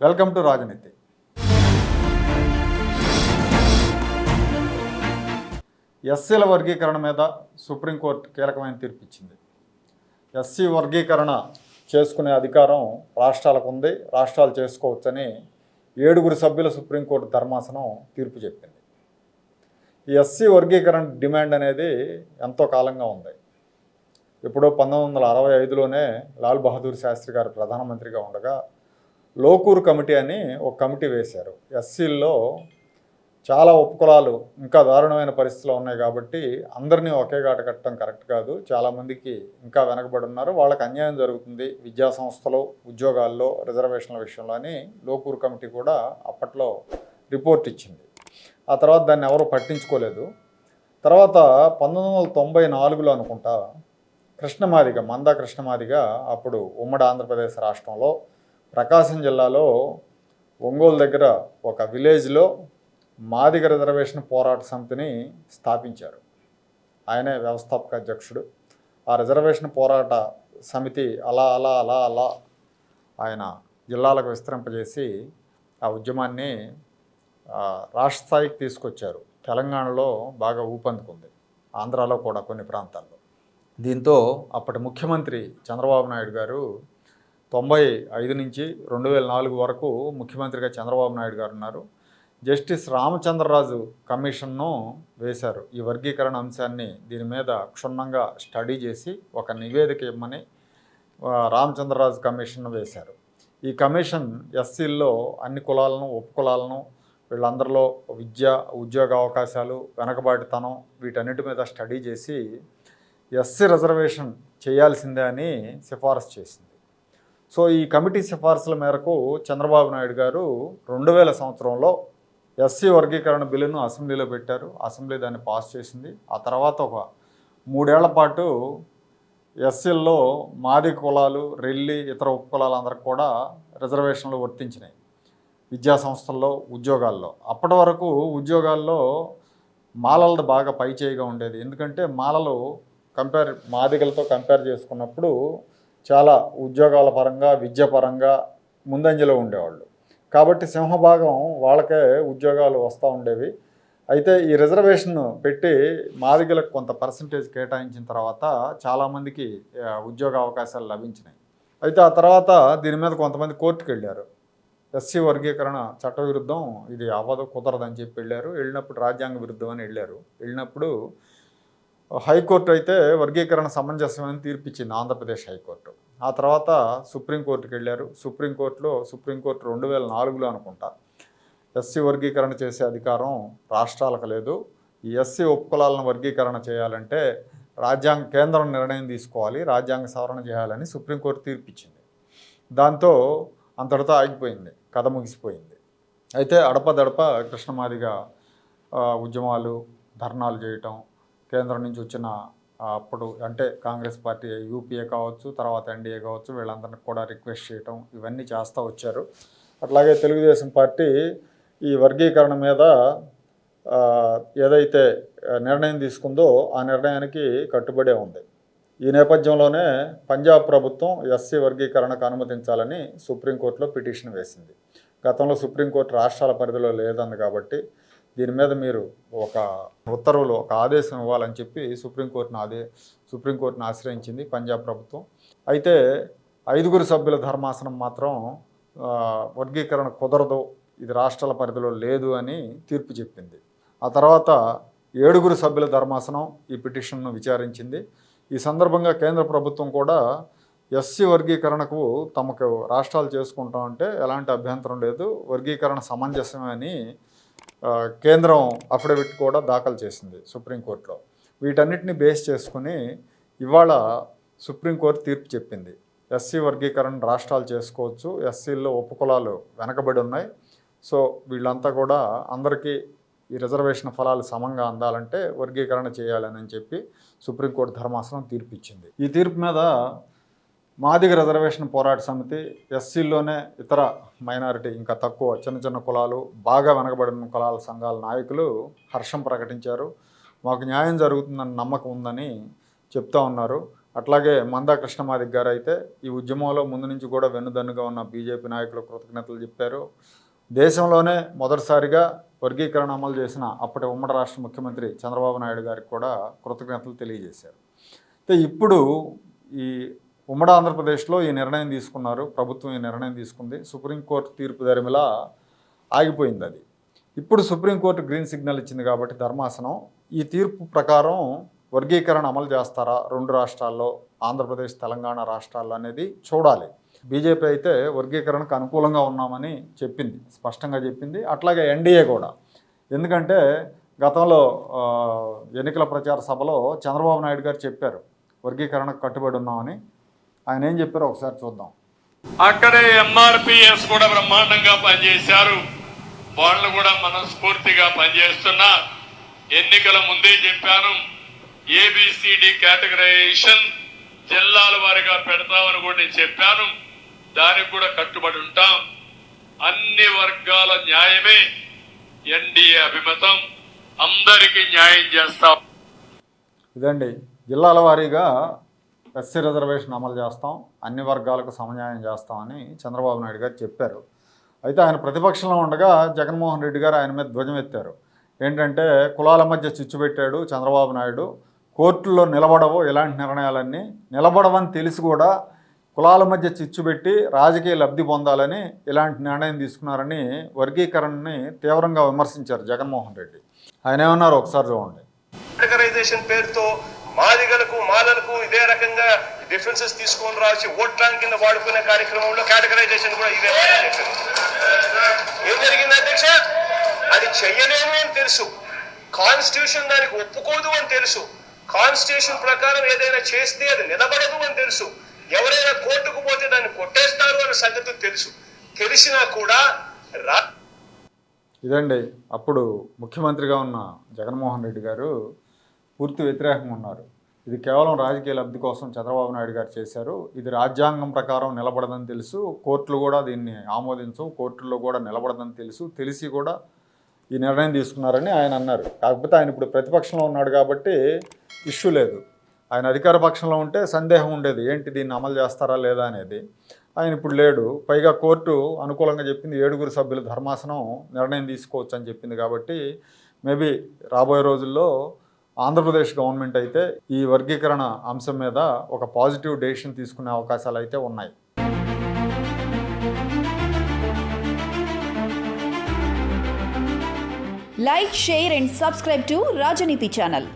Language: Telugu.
వెల్కమ్ టు రాజనీతి. ఎస్సీల వర్గీకరణ మీద సుప్రీంకోర్టు కీలకమైన తీర్పు ఇచ్చింది ఎస్సీ వర్గీకరణ చేసుకునే అధికారం రాష్ట్రాలకు ఉంది రాష్ట్రాలు చేసుకోవచ్చని ఏడుగురు సభ్యుల సుప్రీంకోర్టు ధర్మాసనం తీర్పు చెప్పింది. ఈ ఎస్సీ వర్గీకరణ డిమాండ్ అనేది ఎంతో కాలంగా ఉంది. ఇప్పుడు పంతొమ్మిది వందల అరవై ఐదులోనే లాల్ బహదూర్ శాస్త్రి గారు ప్రధానమంత్రిగా ఉండగా లోకూరు కమిటీ అని ఒక కమిటీ వేశారు. ఎస్సీల్లో చాలా ఉపకులాలు ఇంకా దారుణమైన పరిస్థితులు ఉన్నాయి కాబట్టి అందరినీ ఒకే గాట కట్టడం కరెక్ట్ కాదు. చాలామందికి ఇంకా వెనకబడి ఉన్నారు. వాళ్ళకి అన్యాయం జరుగుతుంది విద్యా సంస్థలు ఉద్యోగాల్లో రిజర్వేషన్ల విషయంలో అని లోకూరు కమిటీ కూడా అప్పట్లో రిపోర్ట్ ఇచ్చింది. ఆ తర్వాత దాన్ని ఎవరు పట్టించుకోలేదు. తర్వాత పంతొమ్మిది వందల తొంభై నాలుగులో అనుకుంటా కృష్ణమాదిగ మందా కృష్ణమాదిగ అప్పుడు ఉమ్మడి ఆంధ్రప్రదేశ్ రాష్ట్రంలో ప్రకాశం జిల్లాలో ఒంగోలు దగ్గర ఒక విలేజ్లో మాదిగ రిజర్వేషన్ పోరాట సమితిని స్థాపించారు. ఆయనే వ్యవస్థాపక అధ్యక్షుడు. ఆ రిజర్వేషన్ పోరాట సమితి అలా అలా అలా అలా ఆయన జిల్లాలకు విస్తరింపజేసి ఆ ఉద్యమాన్ని రాష్ట్ర స్థాయికి తీసుకొచ్చారు. తెలంగాణలో బాగా ఊపందుకుంది. ఆంధ్రాలో కూడా కొన్ని ప్రాంతాల్లో. దీంతో అప్పటి ముఖ్యమంత్రి చంద్రబాబు నాయుడు గారు తొంభై ఐదు నుంచి రెండు వేల నాలుగు వరకు ముఖ్యమంత్రిగా చంద్రబాబు నాయుడు గారు ఉన్నారు. జస్టిస్ రామచంద్రరాజు కమిషన్ను వేశారు. ఈ వర్గీకరణ అంశాన్ని దీని మీద క్షుణ్ణంగా స్టడీ చేసి ఒక నివేదిక ఇమ్మని రామచంద్రరాజు కమిషన్ వేశారు. ఈ కమిషన్ ఎస్సీల్లో అన్ని కులాలను ఉపకులాలను వీళ్ళందరిలో విద్య ఉద్యోగ అవకాశాలు వెనకబాటుతనం వీటన్నిటి మీద స్టడీ చేసి ఎస్సీ రిజర్వేషన్ చేయాల్సిందే అని సిఫారసు చేసింది. సో ఈ కమిటీ సిఫార్సుల మేరకు చంద్రబాబు నాయుడు గారు రెండు వేల సంవత్సరంలో ఎస్సీ వర్గీకరణ బిల్లును అసెంబ్లీలో పెట్టారు. అసెంబ్లీ దాన్ని పాస్ చేసింది. ఆ తర్వాత ఒక మూడేళ్ళ పాటు ఎస్సీల్లో మాది కులాలు రెల్లి ఇతర ఉపకులాలందరికీ కూడా రిజర్వేషన్లు వర్తించినాయి విద్యా సంస్థల్లో ఉద్యోగాల్లో. అప్పటి వరకు ఉద్యోగాల్లో మాలలది బాగా పైచేయిగా ఉండేది. ఎందుకంటే మాలలు కంపేర్ మాదిగలతో కంపేర్ చేసుకున్నప్పుడు చాలా ఉద్యోగాల పరంగా విద్య పరంగా ముందంజలో ఉండేవాళ్ళు. కాబట్టి సింహభాగం వాళ్ళకే ఉద్యోగాలు వస్తూ ఉండేవి. అయితే ఈ రిజర్వేషన్ పెట్టి మాదిగలకు కొంత పర్సంటేజ్ కేటాయించిన తర్వాత చాలామందికి ఉద్యోగ అవకాశాలు లభించినాయి. అయితే ఆ తర్వాత దీని మీద కొంతమంది కోర్టుకు వెళ్ళారు. ఎస్సీ వర్గీకరణ చట్టవిరుద్ధం ఇది అవ్వదు కుదరదని చెప్పి వెళ్ళారు. వెళ్ళినప్పుడు రాజ్యాంగ విరుద్ధం అని వెళ్ళారు. వెళ్ళినప్పుడు హైకోర్టు అయితే వర్గీకరణ సమంజసమని తీర్పిచ్చింది ఆంధ్రప్రదేశ్ హైకోర్టు. ఆ తర్వాత సుప్రీంకోర్టుకి వెళ్ళారు. సుప్రీంకోర్టులో సుప్రీంకోర్టు రెండు వేల నాలుగులో అనుకుంటా ఎస్సీ వర్గీకరణ చేసే అధికారం రాష్ట్రాలకు లేదు. ఈ ఎస్సీ ఉపకులాలను వర్గీకరణ చేయాలంటే రాజ్యాంగ కేంద్రం నిర్ణయం తీసుకోవాలి రాజ్యాంగ సవరణ చేయాలని సుప్రీంకోర్టు తీర్పిచ్చింది. దాంతో అంతటితో ఆగిపోయింది కథ ముగిసిపోయింది. అయితే అడపదడప కృష్ణమాదిగా ఉద్యమాలు ధర్నాలు చేయటం కేంద్రం నుంచి వచ్చిన అప్పుడు అంటే కాంగ్రెస్ పార్టీ యూపీఏ కావచ్చు తర్వాత ఎన్డీఏ కావచ్చు వీళ్ళందరినీ కూడా రిక్వెస్ట్ చేయటం ఇవన్నీ చేస్తూ వచ్చారు. అట్లాగే తెలుగుదేశం పార్టీ ఈ వర్గీకరణ మీద ఏదైతే నిర్ణయం తీసుకుందో ఆ నిర్ణయానికి కట్టుబడే ఉంది. ఈ నేపథ్యంలోనే పంజాబ్ ప్రభుత్వం ఎస్సీ వర్గీకరణకు అనుమతించాలని సుప్రీంకోర్టులో పిటిషన్ వేసింది. గతంలో సుప్రీంకోర్టు రాష్ట్రాల పరిధిలో లేదంది కాబట్టి దీని మీద మీరు ఒక ఉత్తర్వులు ఒక ఆదేశం ఇవ్వాలని చెప్పి సుప్రీంకోర్టును ఆదే సుప్రీంకోర్టును ఆశ్రయించింది పంజాబ్ ప్రభుత్వం. అయితే ఐదుగురు సభ్యుల ధర్మాసనం మాత్రం వర్గీకరణ కుదరదు ఇది రాష్ట్రాల పరిధిలో లేదు అని తీర్పు చెప్పింది. ఆ తర్వాత ఏడుగురు సభ్యుల ధర్మాసనం ఈ పిటిషన్ను విచారించింది. ఈ సందర్భంగా కేంద్ర ప్రభుత్వం కూడా ఎస్సీ వర్గీకరణకు తమకు రాష్ట్రాలు చేసుకుంటామంటే ఎలాంటి అభ్యంతరం లేదు వర్గీకరణ సమంజసమే అని కేంద్రం అఫిడవిట్ కూడా దాఖలు చేసింది సుప్రీంకోర్టులో వీటన్నిటిని బేస్ చేసుకుని ఇవాళ సుప్రీంకోర్టు తీర్పు చెప్పింది. ఎస్సీ వర్గీకరణ రాష్ట్రాలు చేసుకోవచ్చు ఎస్సీల్లో ఉపకులాలు వెనకబడి ఉన్నాయి. సో వీళ్ళంతా కూడా అందరికీ ఈ రిజర్వేషన్ ఫలాలు సమంగా అందాలంటే వర్గీకరణ చేయాలని చెప్పి సుప్రీంకోర్టు ధర్మాసనం తీర్పు ఇచ్చింది ఈ తీర్పు మీద మాదిగ రిజర్వేషన్ పోరాట సమితి ఎస్సీల్లోనే ఇతర మైనారిటీ ఇంకా తక్కువ చిన్న చిన్న కులాలు బాగా వెనకబడిన కులాల సంఘాల నాయకులు హర్షం ప్రకటించారు. మాకు న్యాయం జరుగుతుందని నమ్మకం ఉందని చెప్తా ఉన్నారు. అట్లాగే మందా కృష్ణమాదిక్ గారు అయితే ఈ ఉద్యమంలో ముందు నుంచి కూడా వెన్నుదన్నుగా ఉన్న బీజేపీ నాయకులు కృతజ్ఞతలు చెప్పారు. దేశంలోనే మొదటిసారిగా వర్గీకరణ అమలు చేసిన అప్పటి ఉమ్మడి రాష్ట్ర ముఖ్యమంత్రి చంద్రబాబు నాయుడు గారికి కూడా కృతజ్ఞతలు తెలియజేశారు. అయితే ఇప్పుడు ఈ ఉమ్మడి ఆంధ్రప్రదేశ్లో ఈ నిర్ణయం తీసుకున్నారు. ప్రభుత్వం ఈ నిర్ణయం తీసుకుంది. సుప్రీంకోర్టు తీర్పు ధరిమిలా ఆగిపోయింది అది. ఇప్పుడు సుప్రీంకోర్టు గ్రీన్ సిగ్నల్ ఇచ్చింది కాబట్టి ధర్మాసనం. ఈ తీర్పు ప్రకారం వర్గీకరణ అమలు చేస్తారా? రెండు రాష్ట్రాల్లో ఆంధ్రప్రదేశ్ తెలంగాణ రాష్ట్రాల్లో అనేది చూడాలి. బీజేపీ అయితే వర్గీకరణకు అనుకూలంగా ఉన్నామని చెప్పింది. స్పష్టంగా చెప్పింది. అట్లాగే ఎన్డీఏ కూడా. ఎందుకంటే గతంలో ఎన్నికల ప్రచార సభలో చంద్రబాబు నాయుడు గారు చెప్పారు వర్గీకరణకు కట్టుబడి ఉన్నామని. ఆయన ఏం చెప్పారో ఒకసారి చూద్దాం. అక్కడే ఎంఆర్పిఎస్ కూడా బ్రహ్మాండంగా పనిచేశారు. వాళ్ళు కూడా మనస్ఫూర్తిగా పనిచేస్తున్నా ఎన్నికల ముందే చెప్పాను ఏబిసిడి కేటగరైజేషన్ జిల్లాల వారిగా పెడతామని కూడా నేను చెప్పాను. దానికి కూడా కట్టుబడి ఉంటాం. అన్ని వర్గాల న్యాయమే ఎన్డీఏ అభిమతం. అందరికీ న్యాయం చేస్తాం. ఇదండి జిల్లాల వారీగా ఎస్సీ రిజర్వేషన్ అమలు చేస్తాం అన్ని వర్గాలకు సమన్యాయం చేస్తామని చంద్రబాబు నాయుడు గారు చెప్పారు. అయితే ఆయన ప్రతిపక్షంలో ఉండగా జగన్మోహన్ రెడ్డి గారు ఆయన మీద ధ్వజం ఎత్తారు. ఏంటంటే కులాల మధ్య చిచ్చు పెట్టాడు చంద్రబాబు నాయుడు. కోర్టుల్లో నిలబడవు ఇలాంటి నిర్ణయాలన్నీ. నిలబడవని తెలిసి కూడా కులాల మధ్య చిచ్చు పెట్టి రాజకీయ లబ్ధి పొందాలని ఇలాంటి నిర్ణయం తీసుకున్నారని వర్గీకరణని తీవ్రంగా విమర్శించారు జగన్మోహన్ రెడ్డి. ఆయన ఏమన్నారు? ఒకసారి చూడండి. పేరుతో మాదిగలకు మాలలకు ఇదే రకంగా డిఫరెన్సెస్ తీసుకొని రాసి ఓట్ బ్యాంక్ కింద వాడుకునే కార్యక్రమంలో కేటగరైజేషన్ కూడా ఇదే ఏం జరిగింది అధ్యక్ష? అది చెయ్యలేము అని తెలుసు. కాన్స్టిట్యూషన్ దానికి ఒప్పుకోదు అని తెలుసు. కాన్స్టిట్యూషన్ ప్రకారం ఏదైనా చేస్తే అది నిలబడదు అని తెలుసు. ఎవరైనా కోర్టుకు పోతే దాన్ని కొట్టేస్తారు అనే సంగతి తెలుసు. తెలిసినా కూడా రా ఇదండి అప్పుడు ముఖ్యమంత్రిగా ఉన్న జగన్మోహన్ రెడ్డి గారు పూర్తి వ్యతిరేకంగా ఉన్నారు. ఇది కేవలం రాజకీయ లబ్ధి కోసం చంద్రబాబు నాయుడు గారు చేశారు. ఇది రాజ్యాంగం ప్రకారం నిలబడదని తెలుసు. కోర్టులు కూడా దీన్ని ఆమోదించవు. కోర్టుల్లో కూడా నిలబడదని తెలుసు. తెలిసి కూడా ఈ నిర్ణయం తీసుకున్నారని ఆయన అన్నారు. కాకపోతే ఆయన ఇప్పుడు ప్రతిపక్షంలో ఉన్నాడు కాబట్టి ఇష్యూ లేదు. ఆయన అధికార పక్షంలో ఉంటే సందేహం ఉండేది. ఏంటి దీన్ని అమలు చేస్తారా లేదా అనేది. ఆయన ఇప్పుడు లేడు. పైగా కోర్టు అనుకూలంగా చెప్పింది ఏడుగురు సభ్యుల ధర్మాసనం నిర్ణయం తీసుకోవచ్చు అని చెప్పింది కాబట్టి మేబీ రాబోయే రోజుల్లో ఆంధ్రప్రదేశ్ గవర్నమెంట్ అయితే ఈ వర్గీకరణ అంశం మీద ఒక పాజిటివ్ డెసిషన్ తీసుకునే అవకాశాలు అయితే ఉన్నాయి. Like share and subscribe to Rajaneeti channel